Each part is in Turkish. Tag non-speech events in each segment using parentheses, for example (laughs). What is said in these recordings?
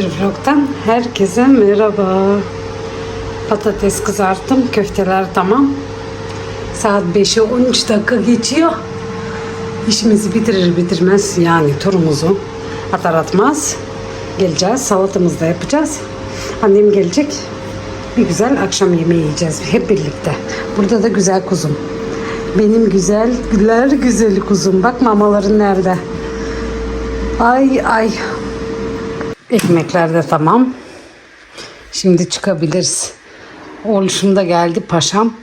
bir vlogtan herkese merhaba. Patates kızarttım, köfteler tamam. Saat 5'e 13 dakika geçiyor. İşimizi bitirir bitirmez yani turumuzu atar atmaz geleceğiz. Salatamızı da yapacağız. Annem gelecek. Bir güzel akşam yemeği yiyeceğiz hep birlikte. Burada da güzel kuzum. Benim güzel, güler güzeli kuzum. Bak mamaların nerede? Ay ay. Ekmekler de tamam. Şimdi çıkabiliriz. Oğluşum da geldi paşam.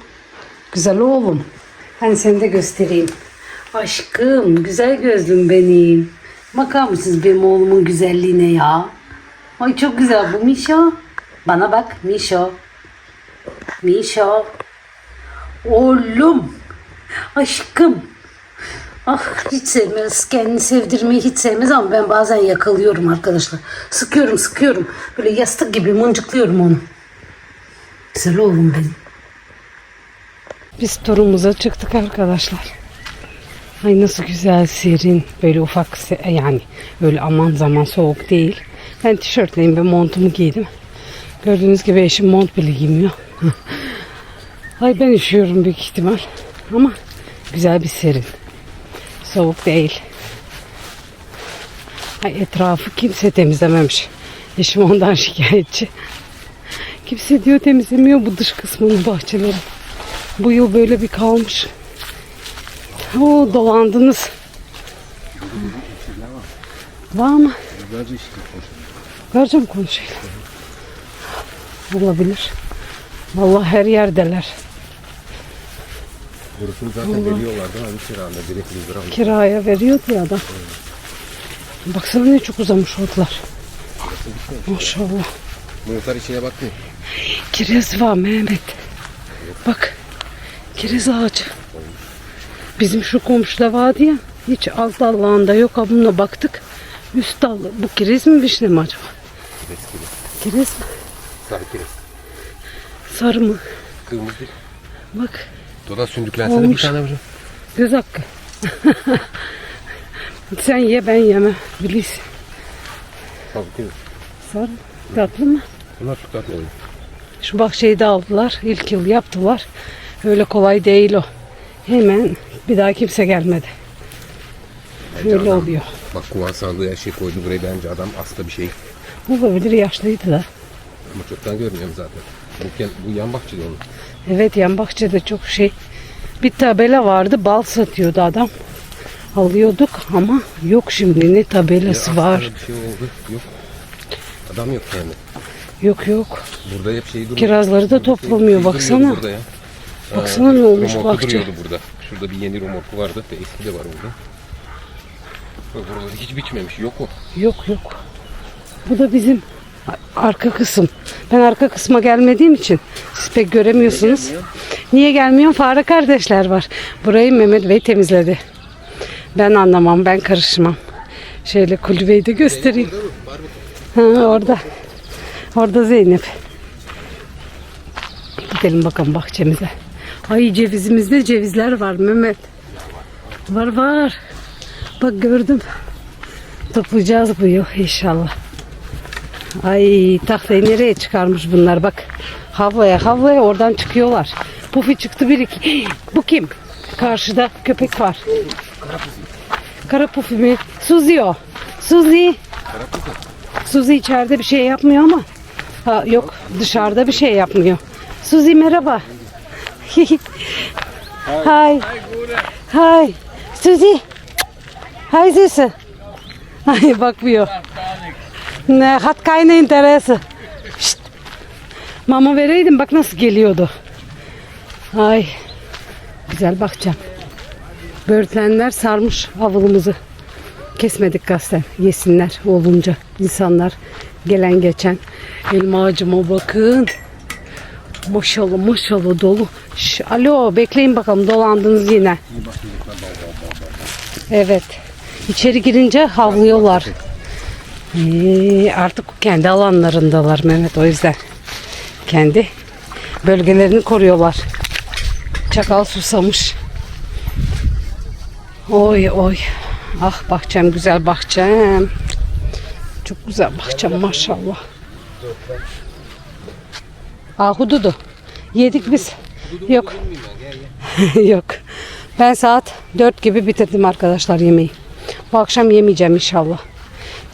Güzel oğlum. Hani seni de göstereyim. Aşkım, güzel gözlüm benim. Bakar mısınız benim oğlumun güzelliğine ya? Ay çok güzel bu Mişo. Bana bak Mişo. Mişo. Oğlum. Aşkım. Ah hiç sevmez. Kendini sevdirmeyi hiç sevmez ama ben bazen yakalıyorum arkadaşlar. Sıkıyorum sıkıyorum. Böyle yastık gibi mıncıklıyorum onu. Güzel oğlum benim. Biz turumuza çıktık arkadaşlar. Ay nasıl güzel serin. Böyle ufak yani öyle aman zaman soğuk değil. Ben tişörtleyim ve montumu giydim. Gördüğünüz gibi eşim mont bile giymiyor. (laughs) Ay ben üşüyorum büyük ihtimal. Ama güzel bir serin. Soğuk değil. Ay etrafı kimse temizlememiş. Eşim ondan (laughs) şikayetçi. Kimse diyor temizlemiyor bu dış kısmını bahçeleri. Bu yıl böyle bir kalmış. Oo dolandınız. Var mı? Garca mı konuşayım? Olabilir. Vallahi her yerdeler. Burasını zaten veriyorlardı hani kiranda direkt 100 lira. Kiraya veriyordu ya adam. Baksana ne çok uzamış otlar. Maşallah. Muhtar içine bakmıyor. Kiraz var Mehmet. Bak. Kiraz ağacı. Bizim şu komşuda vardı ya. Hiç alt dallağında yok. Bununla baktık. Üst dallı. Bu kiraz mi vişne mi acaba? Eskili. Kiraz mı? Sarı kiraz. Sarı mı? Kırmızı. Bak. Doda sündüklensene bir Olmuş. tane vurun. Göz hakkı. (laughs) Sen ye ben yeme. Bilirsin. Tabii kiraz. Sarı. Tatlı mı? Bunlar çok tatlı oluyor. Şu bahçeyi de aldılar. İlk yıl yaptılar. Öyle kolay değil o. Hemen bir daha kimse gelmedi. Öyle adam- oluyor. Bak kuvan sandığı her şey koydu buraya bence adam hasta bir şey. Olabilir yaşlıydı da. Ama çoktan görmüyorum zaten. Bu, bu yan bahçede onun. Evet yan bahçede çok şey. Bir tabela vardı bal satıyordu adam. Alıyorduk ama yok şimdi ne tabelası Ya var. Bir şey oldu. Yok. Adam yok yani. Yok yok. Burada hep şey duruyor. Kirazları da Burada şey- toplamıyor, şey baksana. Burada ya. Baksana ne olmuş bahçe. duruyordu burada. Şurada bir yeni romorku vardı. Ve eski de var. Bak Buraları hiç biçmemiş. Yok o. Yok yok. Bu da bizim arka kısım. Ben arka kısma gelmediğim için siz pek göremiyorsunuz. Niye gelmiyor? Fare kardeşler var. Burayı Mehmet Bey temizledi. Ben anlamam, ben karışmam. Şöyle kulübeyi de göstereyim. Ha, orada. Orada Zeynep. Gidelim bakalım bahçemize. Ay cevizimizde cevizler var Mehmet. Var var. Bak gördüm. Toplayacağız bu yıl inşallah. Ay tahtayı nereye çıkarmış bunlar bak. Havlaya havlaya oradan çıkıyorlar. Pufi çıktı bir iki. (gasps) Bu kim? Karşıda köpek var. Kara pufi mi? Suzi o. Suzi. Suzi içeride bir şey yapmıyor ama. Ha, yok dışarıda bir şey yapmıyor. Suzi merhaba. (laughs) Hi. Hi. Suzi. Hi Suzi. Ay bakmıyor. Ne hat keine Interesse. Şşt. Mama vereydim bak nasıl geliyordu. Ay. Güzel bakacağım. Böğürtlenler sarmış avlumuzu. Kesmedik gazetten. Yesinler olunca insanlar gelen geçen. Elma ağacıma bakın. Maşallah maşallah dolu. Şş, alo bekleyin bakalım dolandınız yine. Evet. İçeri girince havlıyorlar. Ee, artık kendi alanlarındalar Mehmet o yüzden. Kendi bölgelerini koruyorlar. Çakal susamış. Oy oy. Ah bahçem güzel bahçem. Çok güzel bahçem maşallah. Ahududu. Yedik biz. Yok. (laughs) Yok. Ben saat 4 gibi bitirdim arkadaşlar yemeği. Bu akşam yemeyeceğim inşallah.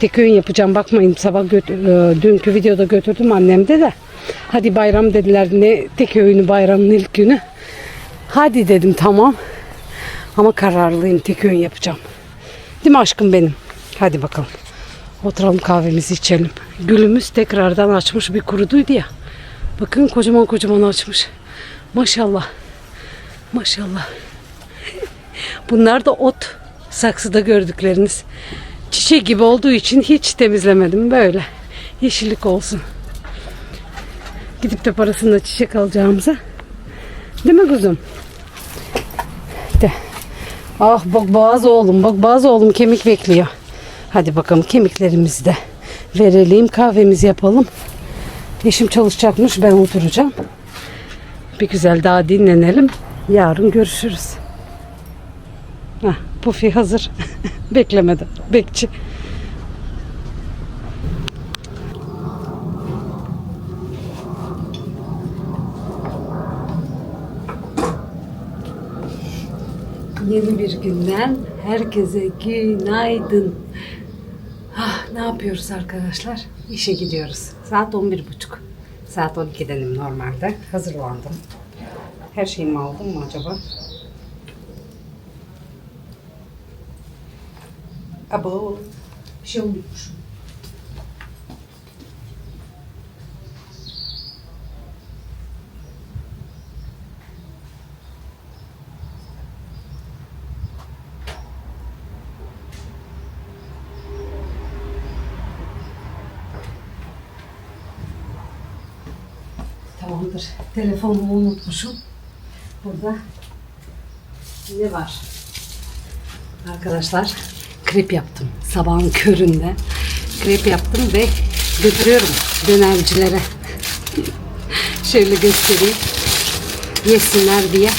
Tek öğün yapacağım. Bakmayın sabah götü- e, dünkü videoda götürdüm annemde de. Hadi bayram dediler. Ne tek öğünü bayramın ilk günü. Hadi dedim tamam. Ama kararlıyım tek öğün yapacağım. Değil mi aşkım benim? Hadi bakalım. Oturalım kahvemizi içelim. Gülümüz tekrardan açmış bir kuruduydu ya. Bakın kocaman kocaman açmış. Maşallah. Maşallah. (laughs) Bunlar da ot. Saksıda gördükleriniz. Çiçek gibi olduğu için hiç temizlemedim. Böyle. Yeşillik olsun. Gidip de parasını da çiçek alacağımıza. Değil mi kuzum? De. Ah bak boğaz oğlum. Bak boğaz oğlum kemik bekliyor. Hadi bakalım kemiklerimizi de verelim. Kahvemizi yapalım. Eşim çalışacakmış. Ben oturacağım. Bir güzel daha dinlenelim. Yarın görüşürüz. Heh, Pufi hazır. (laughs) Beklemedi. Bekçi. Yeni bir günden herkese günaydın. Ah, ne yapıyoruz arkadaşlar? İşe gidiyoruz. Saat 11.30. Saat 12'denim normalde. Hazırlandım. Her şeyimi aldım mı acaba? Abo. Bir şey unutmuşum. Tamamdır. Telefonumu unutmuşum. Burada ne var? Arkadaşlar krep yaptım. Sabahın köründe krep yaptım ve götürüyorum dönercilere. (laughs) Şöyle göstereyim. Yesinler diye.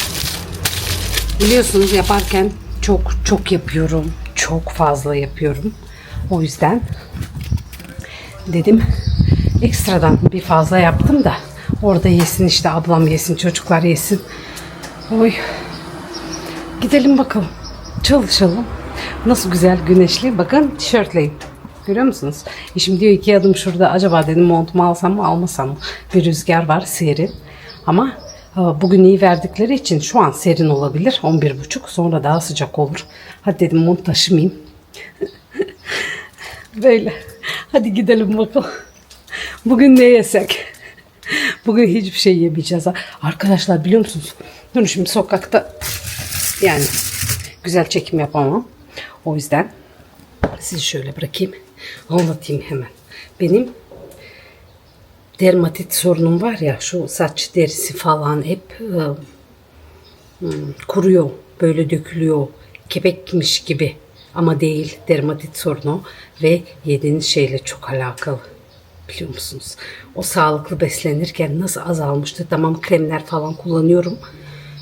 Biliyorsunuz yaparken çok çok yapıyorum. Çok fazla yapıyorum. O yüzden dedim ekstradan bir fazla yaptım da orada yesin işte ablam yesin çocuklar yesin. Oy. Gidelim bakalım. Çalışalım. Nasıl güzel güneşli. Bakın tişörtleyim. Görüyor musunuz? Eşim diyor iki adım şurada. Acaba dedim montumu alsam mı almasam mı? Bir rüzgar var serin. Ama e, bugün iyi verdikleri için şu an serin olabilir. 11.30 sonra daha sıcak olur. Hadi dedim mont taşımayayım. (laughs) Böyle. Hadi gidelim bakalım. Bugün ne yesek? Bugün hiçbir şey yemeyeceğiz. Arkadaşlar biliyor musunuz? Şimdi sokakta yani güzel çekim yapamam. O yüzden sizi şöyle bırakayım. Anlatayım hemen. Benim dermatit sorunum var ya şu saç derisi falan hep hmm, kuruyor. Böyle dökülüyor. Kepekmiş gibi. Ama değil dermatit sorunu ve yediğiniz şeyle çok alakalı. Biliyor musunuz? O sağlıklı beslenirken nasıl azalmıştı? Tamam kremler falan kullanıyorum.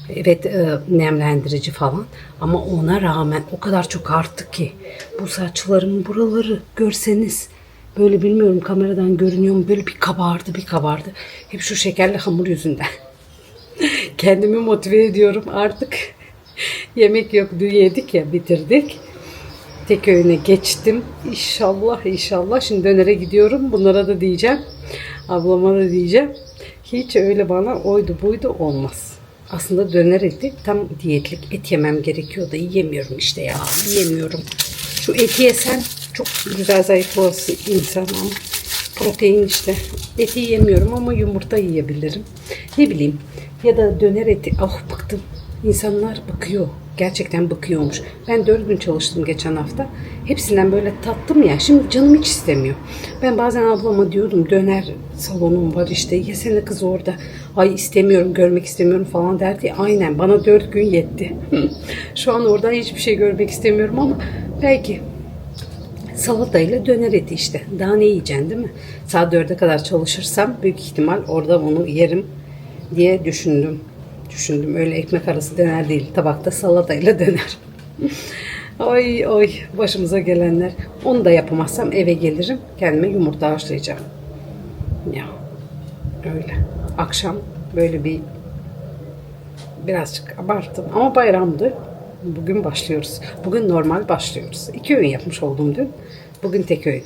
Evet e, nemlendirici falan. Ama ona rağmen o kadar çok arttı ki. Bu saçlarımın buraları görseniz böyle bilmiyorum kameradan görünüyor mu? Böyle bir kabardı bir kabardı. Hep şu şekerli hamur yüzünden. (laughs) Kendimi motive ediyorum artık. (laughs) Yemek yok dün yedik ya bitirdik. Tek öğüne geçtim. İnşallah inşallah. Şimdi dönere gidiyorum. Bunlara da diyeceğim. Ablama da diyeceğim. Hiç öyle bana oydu buydu olmaz. Aslında döner eti tam diyetlik et yemem gerekiyor da yiyemiyorum işte ya. Yiyemiyorum. Şu eti yesen çok güzel zayıflaması insan ama protein işte. Eti yiyemiyorum ama yumurta yiyebilirim. Ne bileyim ya da döner eti. Ah bıktım. İnsanlar bıkıyor. Gerçekten bıkıyormuş. Ben dört gün çalıştım geçen hafta. Hepsinden böyle tattım ya. Şimdi canım hiç istemiyor. Ben bazen ablama diyordum döner salonum var işte. Yesene kız orada. Ay istemiyorum görmek istemiyorum falan derdi. Aynen bana dört gün yetti. (laughs) Şu an oradan hiçbir şey görmek istemiyorum ama belki salatayla döner eti işte. Daha ne yiyeceksin değil mi? Saat 4'e kadar çalışırsam büyük ihtimal orada onu yerim diye düşündüm. Düşündüm öyle ekmek arası döner değil. Tabakta salatayla döner. (laughs) Oy oy başımıza gelenler. Onu da yapamazsam eve gelirim. Kendime yumurta haşlayacağım. Ya öyle. Akşam böyle bir birazcık abarttım ama bayramdı. Bugün başlıyoruz. Bugün normal başlıyoruz. İki öğün yapmış oldum dün. Bugün tek öğün.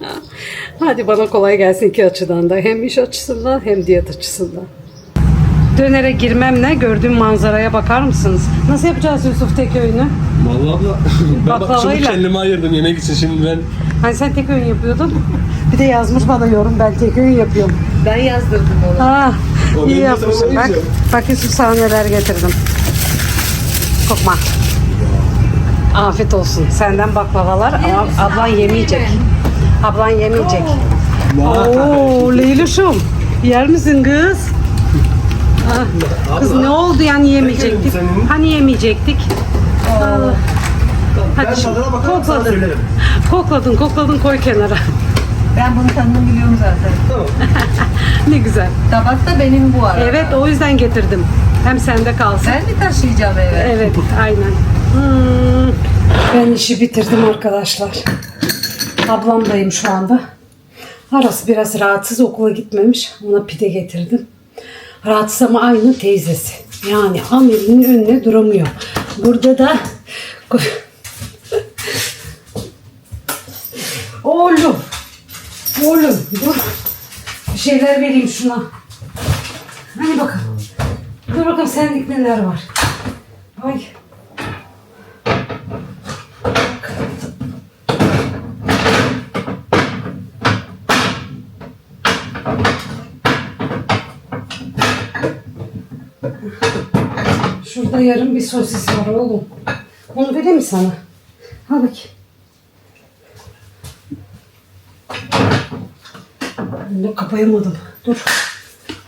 (laughs) Hadi bana kolay gelsin iki açıdan da. Hem iş açısından hem diyet açısından. Dönere girmemle gördüğüm manzaraya bakar mısınız? Nasıl yapacağız Yusuf tek öğünü? Vallahi abla (laughs) ben bak Baklavayla. çabuk kendime ayırdım yemek için şimdi ben Hani sen tek öğün yapıyordun. Bir de yazmış bana yorum ben tek öğün yapıyorum. Ben yazdırdım onu. Ha, O iyi benim Bak, bak Yusuf sana neler getirdim. Kokma. Afiyet olsun. Senden baklavalar ama ablan yemeyecek. Ablan yemeyecek. Oo, Leylüş'üm. Yer misin kız? Ah, Kız ne oldu yani yemeyecektik? senin. Hani yemeyecektik? Aa. Hadi şimdi kokladın. Kokladın, kokladın koy kenara. Ben bunun tadını biliyorum zaten. (laughs) ne güzel. Tabak da benim bu arada. Evet o yüzden getirdim. Hem sende kalsın. Ben mi taşıyacağım eve? Evet aynen. Hmm. Ben işi bitirdim arkadaşlar. Ablamdayım şu anda. Arası biraz rahatsız okula gitmemiş. Ona pide getirdim. Rahatsız ama aynı teyzesi. Yani Amir'in önüne duramıyor. Burada da (laughs) Oğlum. Oğlum dur. Bir şeyler vereyim şuna. Hani bakalım. Dur bakalım sendik neler var. Ay. Şurada yarım bir sosis var oğlum. Onu vereyim mi sana? Al bakayım. Bunu kapayamadım. Dur.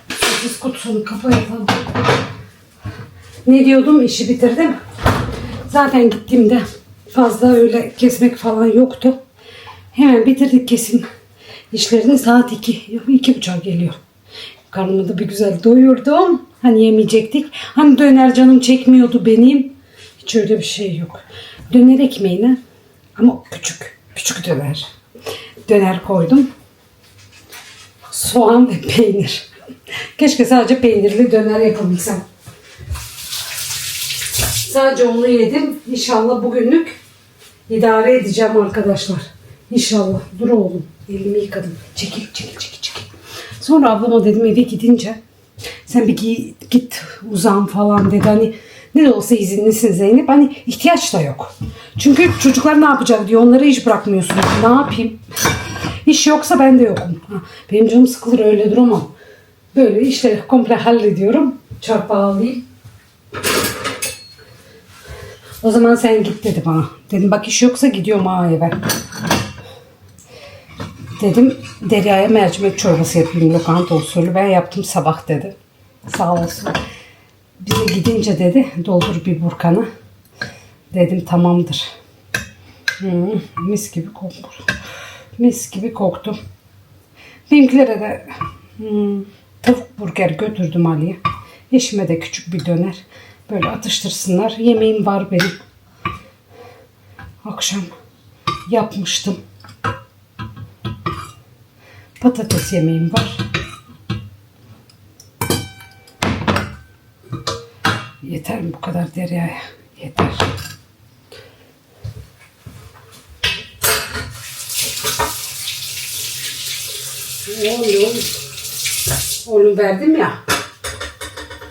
Sosis kutusunu kapayalım. Ne diyordum? İşi bitirdim. Zaten gittiğimde fazla öyle kesmek falan yoktu. Hemen bitirdik kesin. İşlerini saat 2, iki buçuk geliyor. Karnımı da bir güzel doyurdum. Hani yemeyecektik. Hani döner canım çekmiyordu benim. Hiç öyle bir şey yok. Döner ekmeğine ama küçük. Küçük döner. Döner koydum. Soğan ve peynir. Keşke sadece peynirli döner yapabilsem. Sadece onu yedim. İnşallah bugünlük idare edeceğim arkadaşlar. İnşallah. Dur oğlum. Elimi yıkadım. Çekil, çekil, çekil, çekil. Sonra ablama dedim eve gidince sen bir gi- git uzan falan dedi. Hani ne de olsa izinlisin Zeynep. Hani ihtiyaç da yok. Çünkü çocuklar ne yapacak diyor. Onları hiç bırakmıyorsun. Ne yapayım? İş yoksa ben de yokum. Benim canım sıkılır öyle duramam. Böyle işleri komple hallediyorum. Çarpı alayım. O zaman sen git dedi bana. Dedim bak iş yoksa gidiyorum ha eve. Dedim Derya'ya mercimek çorbası yapayım lokanta usulü. Ben yaptım sabah dedi. Sağ olsun. Bize gidince dedi doldur bir burkanı. Dedim tamamdır. Hmm, mis gibi kokmuş. Mis gibi koktu. Benimkilere de hmm, tavuk burger götürdüm Ali'ye. Eşime de küçük bir döner. Böyle atıştırsınlar. Yemeğim var benim. Akşam yapmıştım. Patates yemeğim var. Yeter mi bu kadar Derya'ya? Yeter. Oğlum. Oğlum verdim ya.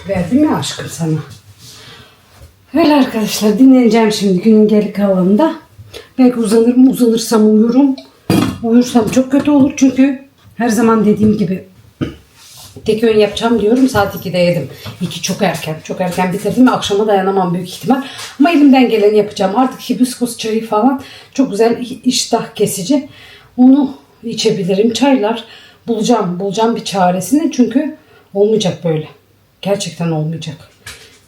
Verdim ya aşkım sana. Öyle arkadaşlar dinleneceğim şimdi günün geri kalanında. Belki uzanırım uzanırsam uyurum. Uyursam çok kötü olur çünkü her zaman dediğim gibi tek öğün yapacağım diyorum saat 2'de yedim. 2 çok erken. Çok erken bitirdim akşama dayanamam büyük ihtimal. Ama elimden geleni yapacağım. Artık hibiskus çayı falan çok güzel iştah kesici. Onu içebilirim. Çaylar bulacağım. Bulacağım bir çaresini çünkü olmayacak böyle. Gerçekten olmayacak.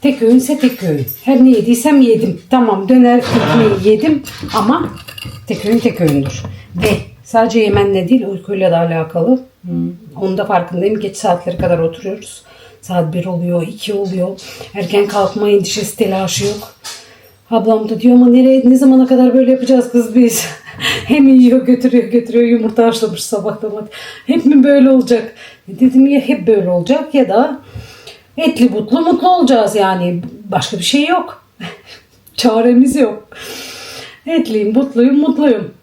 Tek öğünse tek öğün. Her ne yediysem yedim. Tamam döner ekmeği yedim ama tek öğün tek öğündür. Ve sadece yemenle değil uykuyla da alakalı. Hmm. Onun da farkındayım. Geç saatlere kadar oturuyoruz. Saat 1 oluyor, 2 oluyor. Erken kalkma endişesi telaşı yok. Ablam da diyor ama nereye ne zamana kadar böyle yapacağız kız biz? (laughs) Hem yiyor götürüyor götürüyor yumurta haşlamış sabahtan. Hep mi böyle olacak? Dedim ya hep böyle olacak ya da etli butlu mutlu olacağız yani. Başka bir şey yok. (laughs) Çaremiz yok. Etliyim, butluyum, mutluyum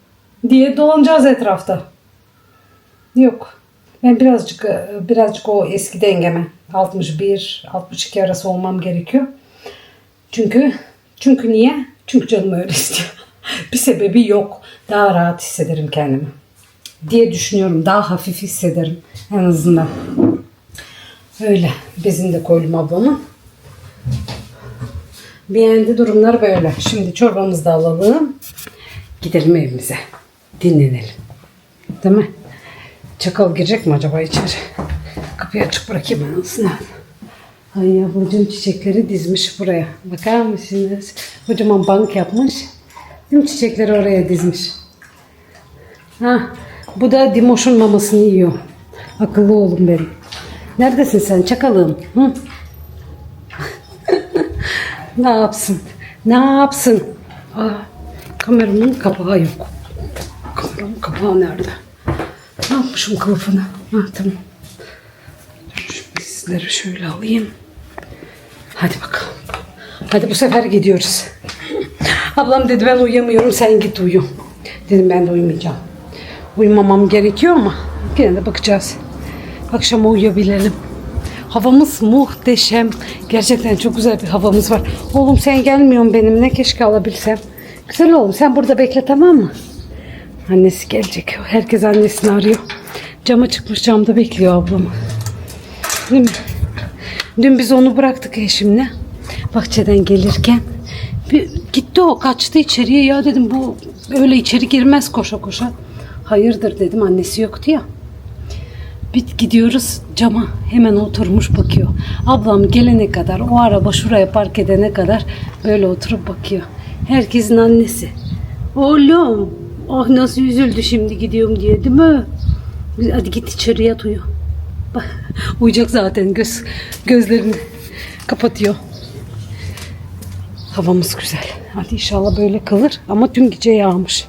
diye dolanacağız etrafta. Yok. Ben birazcık birazcık o eski dengeme 61 62 arası olmam gerekiyor. Çünkü çünkü niye? Çünkü canım öyle istiyor. (laughs) Bir sebebi yok. Daha rahat hissederim kendimi. Diye düşünüyorum. Daha hafif hissederim en azından. Öyle. Bezini de koydum ablamın. Beğendi durumlar böyle. Şimdi çorbamızı da alalım. Gidelim evimize. Dinlenelim. Değil mi? Çakal girecek mi acaba içeri? Kapıyı açık bırakayım en azından. Ay ablacığım çiçekleri dizmiş buraya. Bakar mısınız? Kocaman bank yapmış. Tüm çiçekleri oraya dizmiş. Ha, bu da Dimoş'un mamasını yiyor. Akıllı oğlum benim. Neredesin sen çakalım? Hı? (laughs) ne yapsın? Ne yapsın? Aa, kameramın kapağı yok. Kapağı nerede? Ne yapmışım kılıfını? Ha, tamam. Şu bizleri şöyle alayım. Hadi bakalım. Hadi bu sefer gidiyoruz. (laughs) Ablam dedi ben uyuyamıyorum sen git uyu. Dedim ben de uyumayacağım. Uyumamam gerekiyor ama yine de bakacağız. Akşama uyuyabilelim. Havamız muhteşem. Gerçekten çok güzel bir havamız var. Oğlum sen gelmiyorsun benimle. Keşke alabilsem. Güzel oğlum sen burada bekle tamam mı? Annesi gelecek. Herkes annesini arıyor. Cama çıkmış camda bekliyor ablamı. Dün, dün biz onu bıraktık eşimle. Bahçeden gelirken. Bir, gitti o kaçtı içeriye ya dedim bu öyle içeri girmez koşa koşa. Hayırdır dedim annesi yoktu ya. Bir gidiyoruz cama hemen oturmuş bakıyor. Ablam gelene kadar o araba şuraya park edene kadar böyle oturup bakıyor. Herkesin annesi. Oğlum oh nasıl üzüldü şimdi gidiyorum diye değil mi? Hadi git içeri yat uyu. (laughs) Uyuyacak zaten göz gözlerini kapatıyor. Havamız güzel. Hadi inşallah böyle kalır ama dün gece yağmış.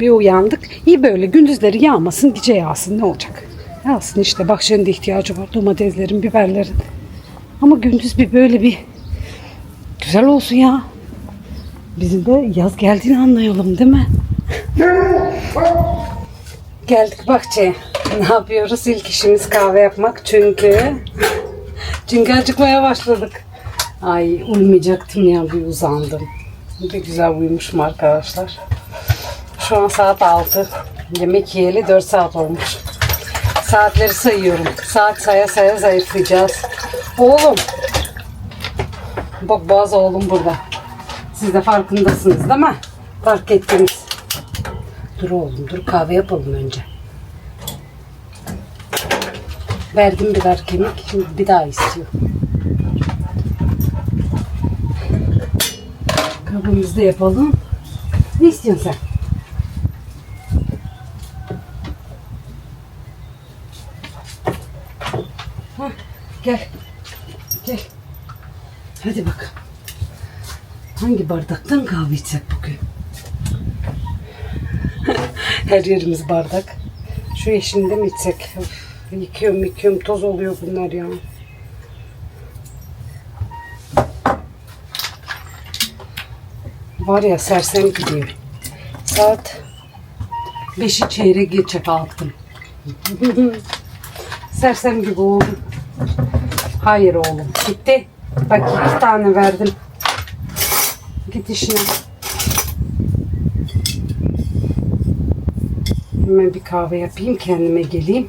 Bir uyandık. İyi böyle gündüzleri yağmasın gece yağsın ne olacak? Yağsın işte bahçenin de ihtiyacı var. Domateslerin, biberlerin. Ama gündüz bir böyle bir güzel olsun ya. Bizim de yaz geldiğini anlayalım değil mi? Geldik bahçeye. Ne yapıyoruz? İlk işimiz kahve yapmak çünkü çünkü acıkmaya başladık. Ay uyumayacaktım ya bir uzandım. Bir güzel uyumuşum arkadaşlar. Şu an saat 6. Yemek yiyeli 4 saat olmuş. Saatleri sayıyorum. Saat saya saya zayıflayacağız. Oğlum. Bak boğaz oğlum burada. Siz de farkındasınız değil mi? Fark ettiniz. Dur oğlum dur kahve yapalım önce. Verdim birer kemik. Şimdi bir daha istiyor. Kabımızda yapalım. Ne istiyorsun sen? Hah, gel. Gel. Hadi bakalım. Hangi bardaktan kahve içsek bugün? Her yerimiz bardak. Şu yeşilinde mi içsek? Of, yıkıyorum yıkıyorum toz oluyor bunlar ya. Var ya sersem gidiyor. Saat 5'i çeyrek geçe kalktım. (laughs) sersem gibi oldum. Hayır oğlum. Gitti. Bak iki tane verdim. Git işine. Hemen bir kahve yapayım kendime geleyim.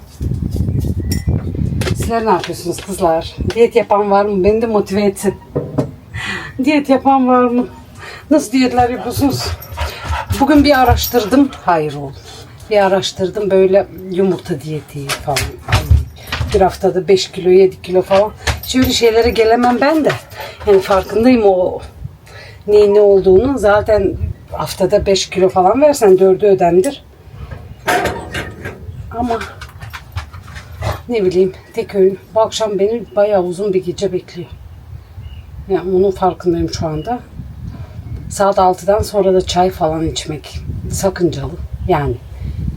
Sizler ne yapıyorsunuz kızlar? Diyet yapan var mı? Beni de motive etsin. (laughs) Diyet yapan var mı? Nasıl diyetler yapıyorsunuz? Bugün bir araştırdım. Hayır oğlum. Bir araştırdım böyle yumurta diyeti falan. Bir haftada 5 kilo 7 kilo falan. Şöyle şeylere gelemem ben de. Yani farkındayım o neyin ne olduğunu. Zaten haftada 5 kilo falan versen 4'ü ödendir. Ama ne bileyim tek öğün. Bu akşam beni bayağı uzun bir gece bekliyor. Yani onun farkındayım şu anda. Saat 6'dan sonra da çay falan içmek sakıncalı. Yani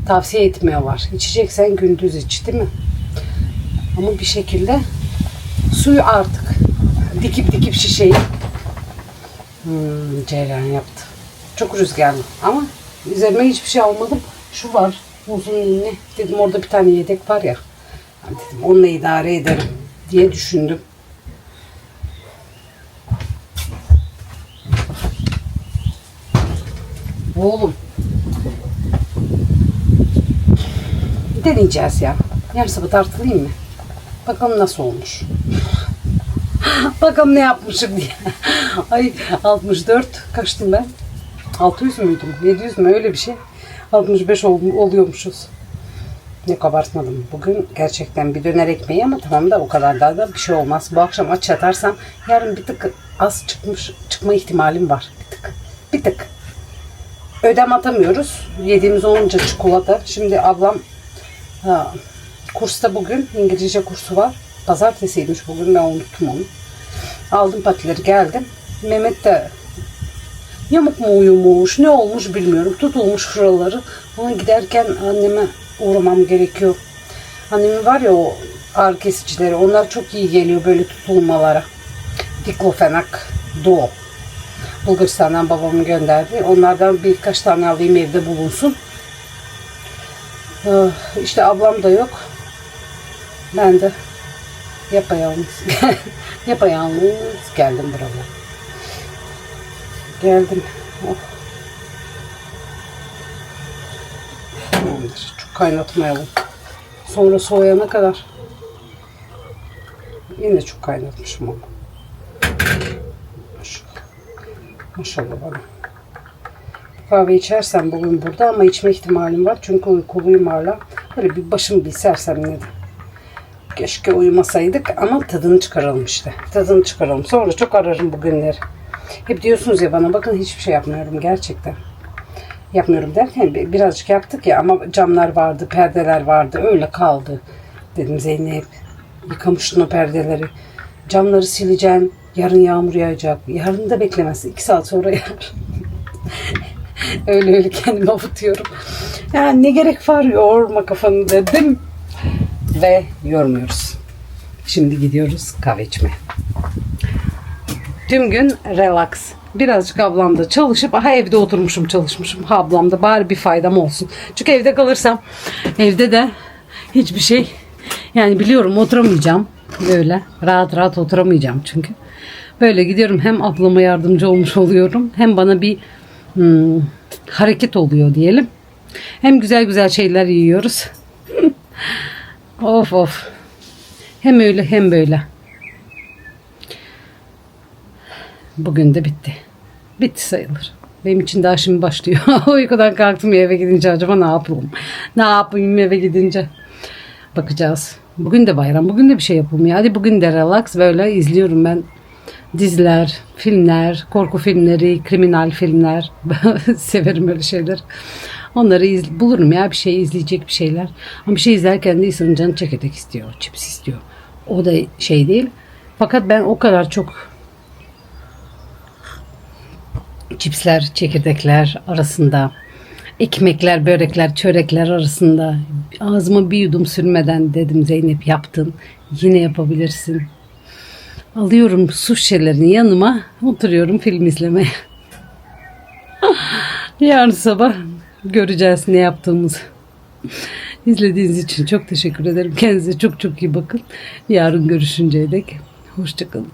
tavsiye etmiyorlar. İçeceksen gündüz iç değil mi? Ama bir şekilde suyu artık dikip dikip şişeyi hmm, Ceylan yaptı. Çok rüzgarlı ama üzerime hiçbir şey almadım. Şu var uzun iğne. Dedim orada bir tane yedek var ya. Yani dedim onunla idare ederim diye düşündüm. Oğlum. Deneyeceğiz ya. Yarın sabah tartılayım mı? Bakalım nasıl olmuş. (laughs) Bakalım ne yapmışım diye. (laughs) Ay 64 kaçtım ben? 600 müydüm? 700 mü öyle bir şey. 65 ol, oluyormuşuz. Ne kabartmadım. Bugün gerçekten bir döner ekmeği ama tamam da o kadar daha da bir şey olmaz. Bu akşam aç yatarsam yarın bir tık az çıkmış çıkma ihtimalim var. Bir tık. Bir tık. Ödem atamıyoruz. Yediğimiz olunca çikolata. Şimdi ablam ha, kursta bugün İngilizce kursu var. Pazartesiymiş bugün ben unuttum onu. Aldım patileri geldim. Mehmet de yamuk mu uyumuş ne olmuş bilmiyorum. Tutulmuş şuraları. Ama giderken anneme uğramam gerekiyor. Annemin var ya o ağrı kesicileri onlar çok iyi geliyor böyle tutulmalara. Diklofenak Duo. Bulgaristan'dan babamın gönderdi. Onlardan birkaç tane alayım evde bulunsun. Ee, İşte ablam da yok. Ben de yapayalnız (laughs) yapayalnız geldim buraya. Geldim. Oh. Tamamdır. Çok kaynatmayalım. Sonra soğuyana kadar. Yine çok kaynatmışım ama. Maşallah. Maşallah bana. Kahve içersem bugün burada ama içme ihtimalim var. Çünkü uykuluyum hala. Böyle bir başım bir sersemledi. Keşke uyumasaydık ama tadını çıkaralım işte. Tadını çıkaralım. Sonra çok ararım bugünleri. Hep diyorsunuz ya bana bakın hiçbir şey yapmıyorum gerçekten. Yapmıyorum derken bi- birazcık yaptık ya ama camlar vardı, perdeler vardı. Öyle kaldı. Dedim Zeynep yıkamıştın o perdeleri. Camları sileceğim. Yarın yağmur yağacak. Yarın da beklemez. iki saat sonra yağar. (laughs) öyle öyle kendimi avutuyorum. Yani ne gerek var yorma kafanı dedim. Ve yormuyoruz. Şimdi gidiyoruz kahve içmeye. Tüm gün relax. Birazcık ablamda çalışıp aha evde oturmuşum çalışmışım. Ha ablamda bari bir faydam olsun. Çünkü evde kalırsam evde de hiçbir şey yani biliyorum oturamayacağım. Böyle rahat rahat oturamayacağım çünkü. Böyle gidiyorum hem ablama yardımcı olmuş oluyorum hem bana bir hmm, hareket oluyor diyelim. Hem güzel güzel şeyler yiyoruz. (laughs) of of. Hem öyle hem böyle. Bugün de bitti. Bitti sayılır. Benim için daha şimdi başlıyor. (laughs) Uykudan kalktım eve gidince acaba ne yapalım? Ne yapayım eve gidince? Bakacağız. Bugün de bayram. Bugün de bir şey yapılmıyor. Hadi bugün de relax böyle izliyorum ben diziler, filmler, korku filmleri, kriminal filmler. (laughs) Severim öyle şeyler. Onları iz, bulurum ya bir şey izleyecek bir şeyler. Ama bir şey izlerken de insanın canı çekirdek istiyor, cips istiyor. O da şey değil. Fakat ben o kadar çok cipsler, çekirdekler arasında, ekmekler, börekler, çörekler arasında ağzıma bir yudum sürmeden dedim Zeynep yaptın. Yine yapabilirsin. Alıyorum su şişelerini yanıma, oturuyorum film izlemeye. (laughs) Yarın sabah göreceğiz ne yaptığımızı. İzlediğiniz için çok teşekkür ederim. Kendinize çok çok iyi bakın. Yarın görüşünceye dek. Hoşçakalın.